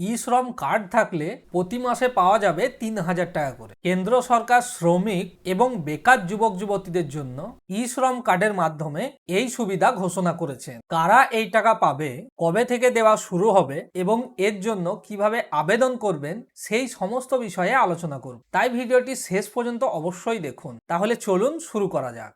ই শ্রম কার্ড থাকলে প্রতি মাসে পাওয়া যাবে তিন হাজার টাকা করে। কেন্দ্র সরকার শ্রমিক এবং বেকার যুবক যুবতীদের জন্য ই শ্রম কার্ডের মাধ্যমে এই সুবিধা ঘোষণা করেছেন। কারা এই টাকা পাবে, কবে থেকে দেওয়া শুরু হবে এবং এর জন্য কীভাবে আবেদন করবেন সেই সমস্ত বিষয়ে আলোচনা করব। তাই ভিডিওটি শেষ পর্যন্ত অবশ্যই দেখুন। তাহলে চলুন শুরু করা যাক।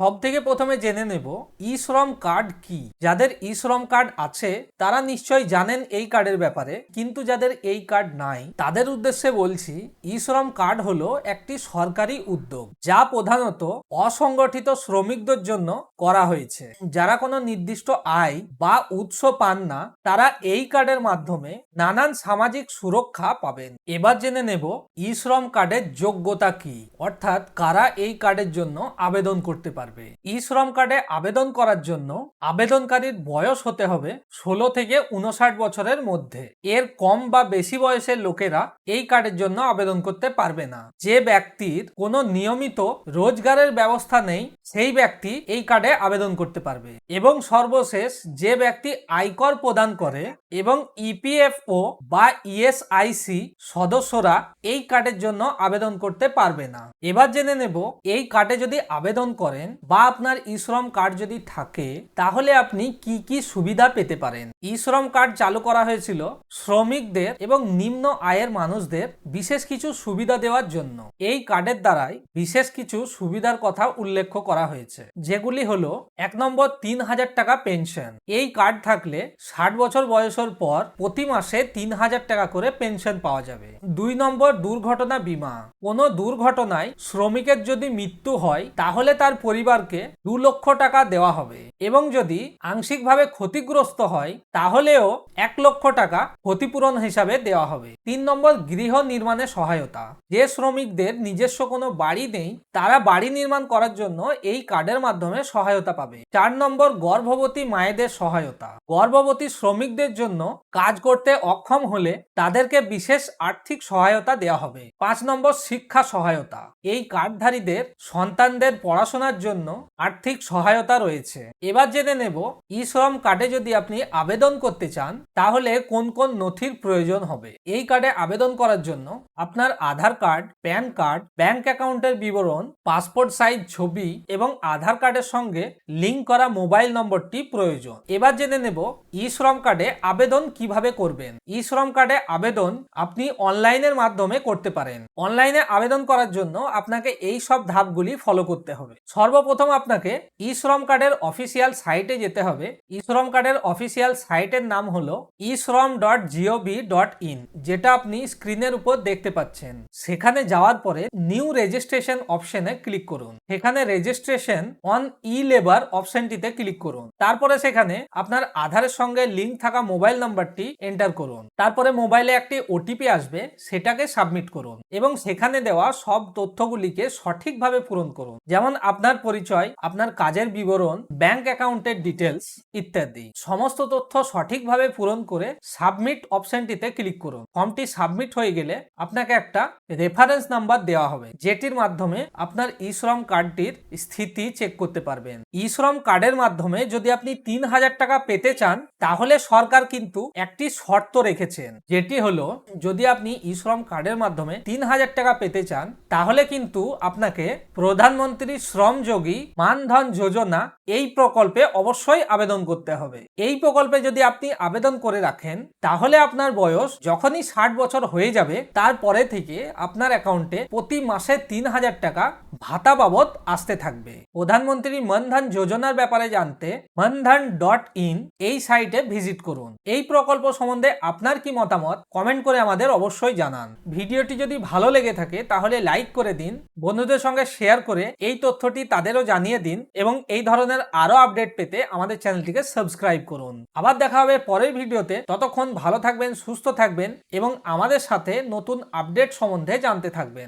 সব থেকে প্রথমে জেনে নেব, ই শ্রম কার্ড কি? যাদের ই শ্রম কার্ড আছে, তারা নিশ্চয়ই জানেন এই কার্ডের ব্যাপারে, কিন্তু যাদের এই কার্ড নাই, তাদের উদ্দেশ্যে বলছি, ই শ্রম কার্ড হলো একটি সরকারি উদ্যোগ, যা প্রধানত অসংগঠিত শ্রমিকদের জন্য করা হয়েছে। যারা কোনো নির্দিষ্ট আয় বা উৎস পান না, তারা এই কার্ডের মাধ্যমে নানান সামাজিক সুরক্ষা পাবেন। এবার জেনে নেব, ই শ্রম কার্ডের যোগ্যতা কি? অর্থাৎ কারা এই কার্ডের জন্য আবেদন করতে পারবে। ই শ্রম কার্ডে আবেদন করার জন্য আবেদনকারীর বয়স হতে হবে ষোলো থেকে উনষাট বছরের মধ্যে। এর কম বা বেশি বয়সের লোকেরা এই কার্ডের জন্য আবেদন করতে পারবে না। যে ব্যক্তির কোনো নিয়মিত রোজগারের ব্যবস্থা নেই, সেই ব্যক্তি এই কার্ডে আবেদন করতে পারবে। এবং সর্বশেষ যে ব্যক্তি আয়কর প্রদান করে এবং ইপিএফও বা ইএসআইসি সদস্যরা এই কার্ডের জন্য আবেদন করতে পারবে না। এবার জেনে নেব, এই কার্ডে যদি আবেদন করেন বা আপনার ই শ্রম কার্ড যদি থাকে, তাহলে আপনি কি কি সুবিধা পেতে পারেন? ই শ্রম কার্ড চালু করা হয়েছিল শ্রমিকদের এবং নিম্ন আয়ের মানুষদের বিশেষ কিছু সুবিধা দেওয়ার জন্য। এই কার্ডের দ্বারাই বিশেষ কিছু সুবিধার কথা উল্লেখ করা হয়েছে, যেগুলি হলো এক নম্বর তিন হাজার টাকা পেনশন। এই কার্ড থাকলে ষাট বছর বয়সের পর প্রতি মাসে তিন হাজার টাকা করে পেনশন পাওয়া যাবে। দুই নম্বর দুর্ঘটনা বীমা। কোনো দুর্ঘটনায় শ্রমিকের যদি মৃত্যু হয়, তাহলে তার পরিবারকে দু লক্ষ টাকা দেওয়া হবে। এবং যদি আংশিকভাবে ক্ষতিগ্রস্ত হয়, তাহলেও এক লক্ষ টাকা ক্ষতিপূরণ হিসাবে দেওয়া হবে। তিন নম্বর, গৃহ নির্মাণে সহায়তা। যে শ্রমিকদের নিজস্ব কোনো বাড়ি নেই, তারা বাড়ি নির্মাণ করার জন্য এই কার্ডের মাধ্যমে সহায়তা পাবে। চার নম্বর, গর্ভবতী মায়েদের সহায়তা। গর্ভবতী শ্রমিকদের জন্য কাজ করতে অক্ষম হলে তাদেরকে বিশেষ আর্থিক সহায়তা দেওয়া হবে। পাঁচ নম্বর, শিক্ষা সহায়তা। এই কার্ডধারীদের সন্তানদের পড়াশোনার জন্য আর্থিক সহায়তা রয়েছে। এবার জেনে নেব ই শ্রম কার্ডে যদি আপনি আবেদন করতে চান, তাহলে কোন কোন নথির প্রয়োজন হবে? এই কার্ডে আবেদন করার জন্য আপনার Aadhaar card, PAN card, bank অ্যাকাউন্টের বিবরণ, পাসপোর্ট সাইজ ছবি এবং আধার কার্ডের সঙ্গে লিঙ্ক করা মোবাইল নম্বরটি প্রয়োজন। এবার জেনে নেব ই শ্রম কার্ডে আবেদন কীভাবে করবেন। ই শ্রম কার্ডে আবেদন আপনি অনলাইনের মাধ্যমে করতে পারেন। অনলাইনে আবেদন করার জন্য আপনাকে এই সব ধাপগুলি ফলো করতে হবে। সর্বপ্রথম আপনাকে ই শ্রম কার্ডের অফিসিয়াল সাইটে যেতে হবে। ই শ্রম কার্ডের অফিসিয়াল সাইটের নাম হলো ই শ্রম ডট জিওভি ডট ইন, যেটা আপনি স্ক্রিনের উপর দেখতে পাচ্ছেন। সেখানে যাওয়ার পরে নিউ রেজিস্ট্রেশন অপশনে ক্লিক করুন। সেখানে রেজিস্ট্রেশন অন ই লেবার অপশনটিতে ক্লিক করুন। তারপরে সেখানে আপনার আধারের সঙ্গে লিঙ্ক থাকা মোবাইল নাম্বারটি এন্টার করুন। তারপরে মোবাইলে একটি ওটিপি আসবে, সেটাকে সাবমিট করুন এবং সেখানে দেওয়া সব তথ্যগুলিকে সঠিকভাবে পূরণ করুন। যেমন আপনার পরিচয়, আপনার কাজের বিবরণ ব্যাংক অ্যাকাউন্টের ডিটেলস ইত্যাদি। সমস্ত তথ্য সঠিকভাবে পূরণ করে সাবমিট অপশনটিতে ক্লিক করুন। ফর্মটি সাবমিট হয়ে গেলে আপনাকে একটা রেফারেন্স নাম্বার দেওয়া হবে, যেটির মাধ্যমে আপনার ই শ্রম কার্ডটির স্থিতি চেক করতে পারবেন। ই শ্রম কার্ডের মাধ্যমে যদি আপনি তিন হাজার টাকা পেতে চান, তাহলে সরকার কিন্তু একটি শর্ত রেখেছেন, যেটি হলো, যদি আপনি ই শ্রম কার্ডের মাধ্যমে তিন হাজার টাকা পেতে চান, তাহলে কিন্তু আপনাকে প্রধানমন্ত্রী শ্রমযোগী মানধন যোজনা এই প্রকল্পে অবশ্যই আবেদন করতে হবে। এই প্রকল্পে যদি আপনি আবেদন করে রাখেন, তাহলে আপনার বয়স যখনই ষাট বছর হয়ে যাবে তারপরে থেকে আপনার অ্যাকাউন্টে প্রতি মাসে তিন হাজার টাকা ভাতা বাবদ আসতে থাকবে। প্রধানমন্ত্রী মনধন যোজনার ব্যাপারে জানতে মনধন ডট ইন এই সাইটে ভিজিট করুন। এই প্রকল্প সম্বন্ধে আপনার কি মতামত কমেন্ট করে আমাদের অবশ্যই জানান। ভিডিওটি যদি ভালো লেগে থাকে তাহলে লাইক করে দিন, বন্ধুদের সঙ্গে শেয়ার করে এই তথ্যটি তাদেরও জানিয়ে দিন এবং এই ধরনের আরও আপডেট পেতে আমাদের চ্যানেলটিকে সাবস্ক্রাইব করুন। আবার দেখা হবে পরের ভিডিওতে। ততক্ষণ ভালো থাকবেন, সুস্থ থাকবেন এবং আমাদের সাথে নতুন আপডেট সম্বন্ধে জানতে থাকবেন।